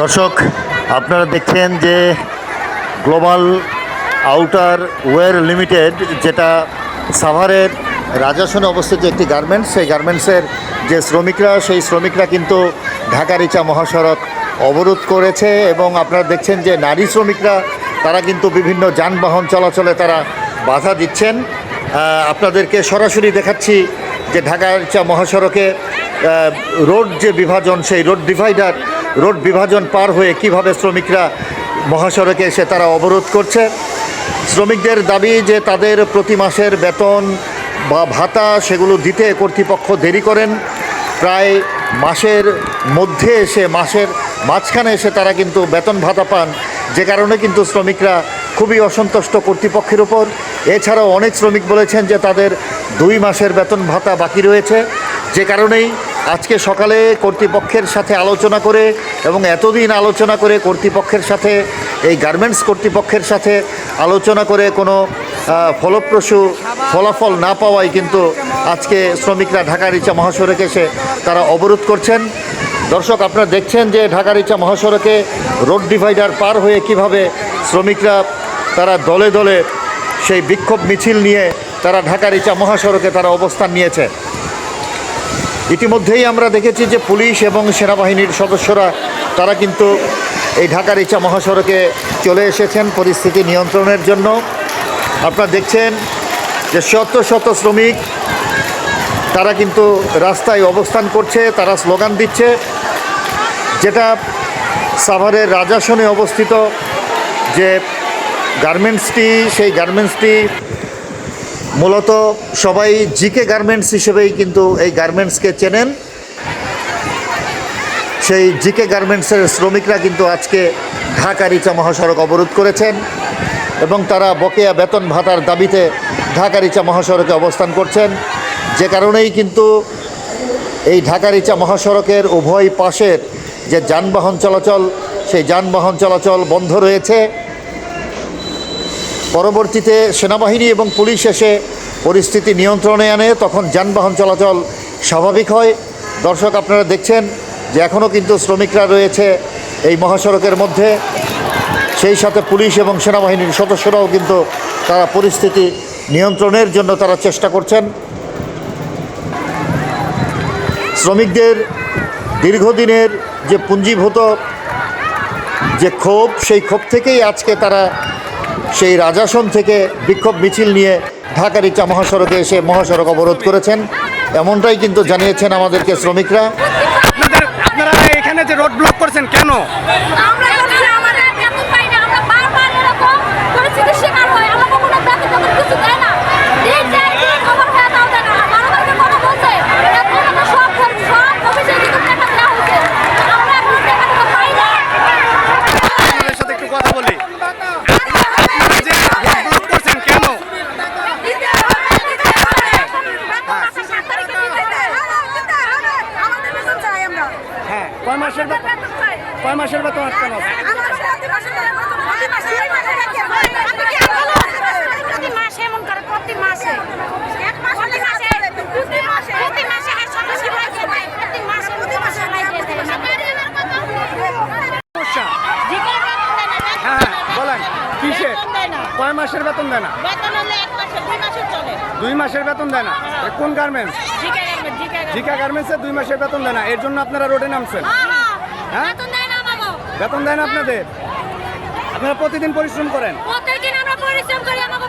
দর্শক, আপনারা দেখছেন যে গ্লোবাল আউটার ওয়্যার লিমিটেড, যেটা সাভারের রাজাসনে অবস্থিত একটি গার্মেন্টস, সেই গার্মেন্টসের যে শ্রমিকরা, সেই শ্রমিকরা কিন্তু ঢাকা রিচা মহাসড়ক অবরোধ করেছে এবং আপনারা দেখছেন যে নারী শ্রমিকরা, তারা কিন্তু বিভিন্ন যানবাহন চলাচলে তারা বাধা দিচ্ছেন। আপনাদেরকে সরাসরি দেখাচ্ছি যে ঢাকা রিচা মহাসড়কে রোড যে বিভাজন, সেই রোড ডিভাইডার রোড বিভাজন পার হয়ে কীভাবে শ্রমিকরা মহাসড়কে এসে তারা অবরোধ করছে? শ্রমিকদের দাবি যে তাদের প্রতি মাসের বেতন বা ভাতা সেগুলো দিতে কর্তৃপক্ষ দেরি করেন। প্রায় মাসের মধ্যে এসে, মাসের মাঝখানে এসে তারা কিন্তু বেতন ভাতা পান। যে কারণে কিন্তু শ্রমিকরা খুবই অসন্তুষ্ট কর্তৃপক্ষের উপর। এছাড়াও অনেক শ্রমিক বলেছেন যে তাদের দুই মাসের বেতন ভাতা বাকি রয়েছে। যে কারণেই আজকে সকালে কর্তৃপক্ষের সাথে আলোচনা করে এবং এতদিন আলোচনা করে কর্তৃপক্ষের সাথে, এই গার্মেন্টস কর্তৃপক্ষের সাথে আলোচনা করে কোনো ফলপ্রসূ ফলাফল না পাওয়ায় কিন্তু আজকে শ্রমিকরা ঢাকা রিচা মহাসড়কে এসে তারা অবরোধ করছেন। দর্শক, আপনারা দেখছেন যে ঢাকা রিচা মহাসড়কে রোড ডিভাইডার পার হয়ে কীভাবে শ্রমিকরা তারা দলে দলে সেই বিক্ষোভ মিছিল নিয়ে তারা ঢাকা রিচা মহাসড়কে তারা অবস্থান নিয়েছে। ইতিমধ্যেই আমরা দেখেছি যে পুলিশ এবং সেনাবাহিনীর সদস্যরা, তারা কিন্তু এই ঢাকার ইচ্ছা মহাসড়কে চলে এসেছেন পরিস্থিতি নিয়ন্ত্রণের জন্য। আপনারা দেখছেন যে শত শত শ্রমিক, তারা কিন্তু রাস্তায় অবস্থান করছে, তারা স্লোগান দিচ্ছে, যেটা সাভারের রাজাসনে অবস্থিত যে গার্মেন্টসটি, সেই গার্মেন্টসটি মূলত সবাই জিকে গার্মেন্টস হিসেবেই কিন্তু এই গার্মেন্টসকে চেনেন। সেই জিকে গার্মেন্টসের শ্রমিকরা কিন্তু আজকে ঢাকা রিচা মহাসড়ক অবরোধ করেছেন এবং তারা বকেয়া বেতন ভাতার দাবিতে ঢাকা রিচা মহাসড়কে অবস্থান করছেন। যে কারণেই কিন্তু এই ঢাকা রিচা মহাসড়কের উভয় পাশের যে যানবাহন চলাচল, সেই যানবাহন চলাচল বন্ধ রয়েছে। পরবর্তীতে সেনাবাহিনী এবং পুলিশ এসে পরিস্থিতি নিয়ন্ত্রণে আনে, তখন যানবাহন চলাচল স্বাভাবিক হয়। দর্শক, আপনারা দেখছেন যে এখনও কিন্তু শ্রমিকরা রয়েছে এই মহাসড়কের মধ্যে। সেই সাথে পুলিশ এবং সেনাবাহিনীর সদস্যরাও কিন্তু তারা পরিস্থিতি নিয়ন্ত্রণের জন্য তারা চেষ্টা করছেন। শ্রমিকদের দীর্ঘদিনের যে পুঞ্জীভূত যে ক্ষোভ, সেই ক্ষোভ থেকেই আজকে তারা সেই রাজাসন থেকে বিক্ষোভ মিছিল নিয়ে ঢাকার ইচ্ছা মহাসড়কে এসে মহাসড়ক অবরোধ করেছেন। এমনটাই কিন্তু জানিয়েছেন আমাদেরকে শ্রমিকরা। আপনারা এখানে যে রোড ব্লক করছেন কেন আমরা করছি আমাদের বেতন পাই না আমরা বারবার এরকম পরিস্থিতির শিকার হই আমরা কখনো বেতন টেতন কিছু দেয় না দিন যায় দিন খবর খায় তাও দেয় না বারবার কথা বলছে এখন আমরা সব করি সব অফিসে কিন্তু টাকা দেওয়া হয়েছে আমরা এখন টাকা দিতে পারি না আপনাদের সাথে একটু কথা বলি আপনারা যে রোড ব্লক করছেন কেন দিতে হবে দিতে হবে বেতন আছে সাত তারিখে দিতে হবে আমাদের বেতন চাই আমরা হ্যাঁ কয় মাসের বেতন বেতন চাই কয় মাসের বেতন আটকানো আছে আমার সাথে মাসে প্রতি মাসে প্রতি মাসে এমন করে প্রতি মাসে এক মাস প্রতি মাসে প্রতি মাসে প্রতি মাসে আর সদস্য হয়েছে ভাই প্রতি মাসে প্রতি মাসে সমস্যা হ্যাঁ হ্যাঁ বলেন কিসে কয় মাসের বেতন দেয় না? বেতন দুই মাসের বেতন দেয় না? কোন গার্মেন্টস জিকে গার্মেন্টসে দুই মাসের বেতন দেয় না। এর জন্য আপনারা রোডে নামছেন। হ্যাঁ? বেতন দেন না বেতন দেয় না আপনাদের। আপনারা প্রতিদিন পরিশ্রম করেন। প্রতিদিন আমরা পরিশ্রম করি, আমাকে